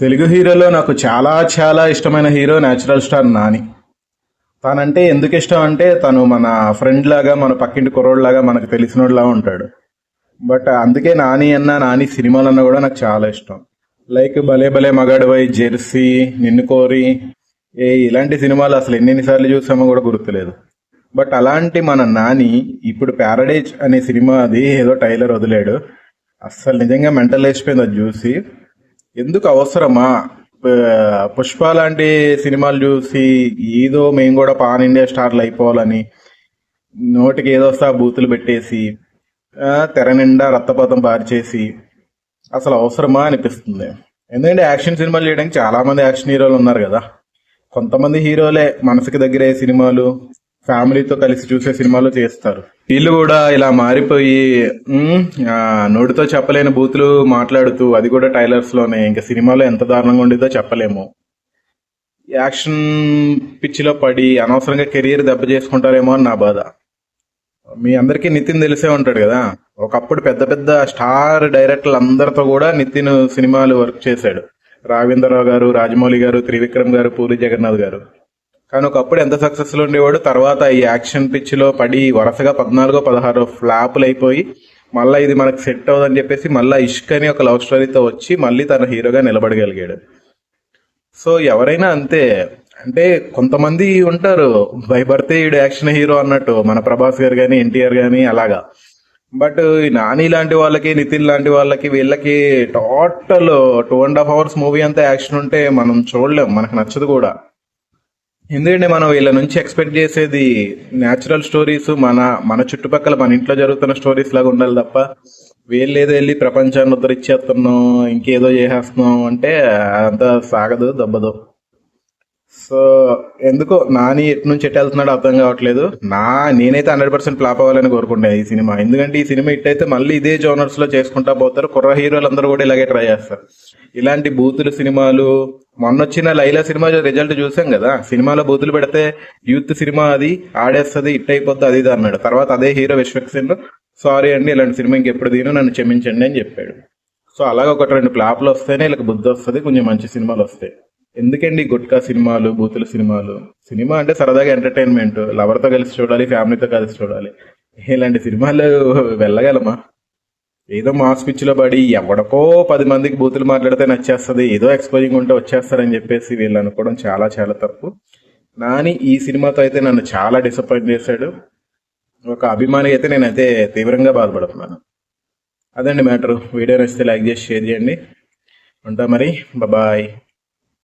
తెలుగు హీరోలో నాకు చాలా చాలా ఇష్టమైన హీరో న్యాచురల్ స్టార్ నాని. తనంటే ఎందుకు ఇష్టం అంటే తను మన ఫ్రెండ్ లాగా మన పక్కింటి కుర్రోడ్లాగా మనకు తెలిసినోడ్లా ఉంటాడు. బట్ అందుకే నాని అన్న నాని సినిమాలన్నా కూడా నాకు చాలా ఇష్టం. లైక్ భలే భలే మగాడువై జెర్సీ నిన్ను కోరి ఏ ఇలాంటి సినిమాలు అసలు ఎన్నిసార్లు చూసామో కూడా గుర్తులేదు. బట్ అలాంటి మన నాని ఇప్పుడు ప్యారడైజ్ అనే సినిమా అది ఏదో టైలర్ వదిలాడు. అస్సలు నిజంగా మెంటల్ వేసిపోయింది అది చూసి. ఎందుకు అవసరమా? పుష్ప లాంటి సినిమాలు చూసి ఏదో మేము కూడా పాన్ ఇండియా స్టార్లు అయిపోవాలని నోటికి ఏదో వస్తే ఆ బూతులు పెట్టేసి తెర నిండా రక్తపాతం పారిచేసి అసలు అవసరమా అనిపిస్తుంది. ఎందుకంటే యాక్షన్ సినిమాలు చేయడానికి చాలామంది యాక్షన్ హీరోలు ఉన్నారు కదా. కొంతమంది హీరోలే మనసుకి దగ్గరే సినిమాలు ఫ్యామిలీతో కలిసి చూసే సినిమాలు చేస్తారు. వీళ్ళు కూడా ఇలా మారిపోయి నోటితో చెప్పలేని బూతులు మాట్లాడుతూ అది కూడా టైలర్స్లోనే ఇంకా సినిమాలో ఎంత దారుణంగా ఉండేదో చెప్పలేము. యాక్షన్ పిచ్చిలో పడి అనవసరంగా కెరీర్ దెబ్బ చేసుకుంటారేమో అని నా బాధ. మీ అందరికీ నితిన్ తెలిసే ఉంటాడు కదా? ఒకప్పుడు పెద్ద పెద్ద స్టార్ డైరెక్టర్లు అందరితో కూడా నితిన్ సినిమాలు వర్క్ చేశాడు. రాఘవేంద్రరావు గారు రాజమౌళి గారు త్రివిక్రమ్ గారు పూరి జగన్నాథ్ గారు. కానీ ఒకప్పుడు ఎంత సక్సెస్ఫుల్ ఉండేవాడు తర్వాత ఈ యాక్షన్ పిచ్లో పడి వరుసగా పద్నాలుగో పదహారో ఫ్లాపులు అయిపోయి మళ్ళీ ఇది మనకు సెట్ అవ్వదని చెప్పేసి మళ్ళీ ఇష్క్ అని ఒక లవ్ స్టోరీతో వచ్చి మళ్ళీ తన హీరోగా నిలబడగలిగాడు. సో ఎవరైనా అంతే. అంటే కొంతమంది ఉంటారు భయపడితే ఈడు యాక్షన్ హీరో అన్నట్టు మన ప్రభాస్ గారు కానీ ఎన్టీఆర్ కానీ అలాగా. బట్ ఈ నాని లాంటి వాళ్ళకి నితిన్ లాంటి వాళ్ళకి వీళ్ళకి total two and half hours movie అంతా యాక్షన్ ఉంటే మనం చూడలేం మనకు నచ్చదు కూడా. ఎందుకంటే మనం వీళ్ళ నుంచి ఎక్స్పెక్ట్ చేసేది న్యాచురల్ స్టోరీస్ మన మన చుట్టుపక్కల మన ఇంట్లో జరుగుతున్న స్టోరీస్ లాగా ఉండాలి తప్ప వీళ్ళు ఏదో వెళ్ళి ప్రపంచాన్ని ఉద్ధరించేస్తున్నాం ఇంకేదో చేసేస్తున్నాం అంటే అంత సాగదు దెబ్బదు. సో ఎందుకో నాని ఎటు నుంచి ఎటు వెళ్తున్నాడో అర్థం కావట్లేదు. నా నేనైతే హండ్రెడ్ పర్సెంట్ ఫ్లాప్ అవ్వాలని కోరుకుంటాను ఈ సినిమా. ఎందుకంటే ఈ సినిమా ఇట్ అయితే మళ్ళీ ఇదే జోనర్స్లో చేసుకుంటా పోతారు. కుర్ర హీరోలు అందరూ కూడా ఇలాగే ట్రై చేస్తారు. ఇలాంటి బూతులు సినిమాలు మొన్న వచ్చిన లైలా సినిమా రిజల్ట్ చూసాం కదా. సినిమాలో బూతులు పెడితే యూత్ సినిమా అది ఆడేస్తుంది ఇట్ అయిపోద్ది అది ఇది అన్నాడు. తర్వాత అదే హీరో విశ్వక్సేన్ సారీ అండి ఇలాంటి సినిమా ఇంకెప్పుడు దీను నన్ను క్షమించండి అని చెప్పాడు. సో అలాగే ఒకటి రెండు ఫ్లాప్లు వస్తేనే వీళ్ళకి బుద్ధి వస్తుంది కొంచెం మంచి సినిమాలు వస్తాయి. ఎందుకండి గుట్కా సినిమాలు బూతుల సినిమాలు? సినిమా అంటే సరదాగా ఎంటర్టైన్మెంట్ లవర్తో కలిసి చూడాలి ఫ్యామిలీతో కలిసి చూడాలి. ఇలాంటి సినిమాలు వెళ్ళగలమా? ఏదో మాస్ పిచ్చిలో పడి ఎవడకో పది మందికి బూతులు మాట్లాడితే నచ్చేస్తుంది ఏదో ఎక్స్పోజింగ్ ఉంటే వచ్చేస్తారని చెప్పేసి వీళ్ళు అనుకోవడం చాలా చాలా తప్పు. నాని ఈ సినిమాతో అయితే నన్ను చాలా డిసప్పాయింట్ చేశాడు. ఒక అభిమాని అయితే నేనైతే తీవ్రంగా బాధపడుతున్నాను. అదండి మ్యాటర్. వీడియో నచ్చితే లైక్ చేసి షేర్ చేయండి. ఉంటా మరి. బాయ్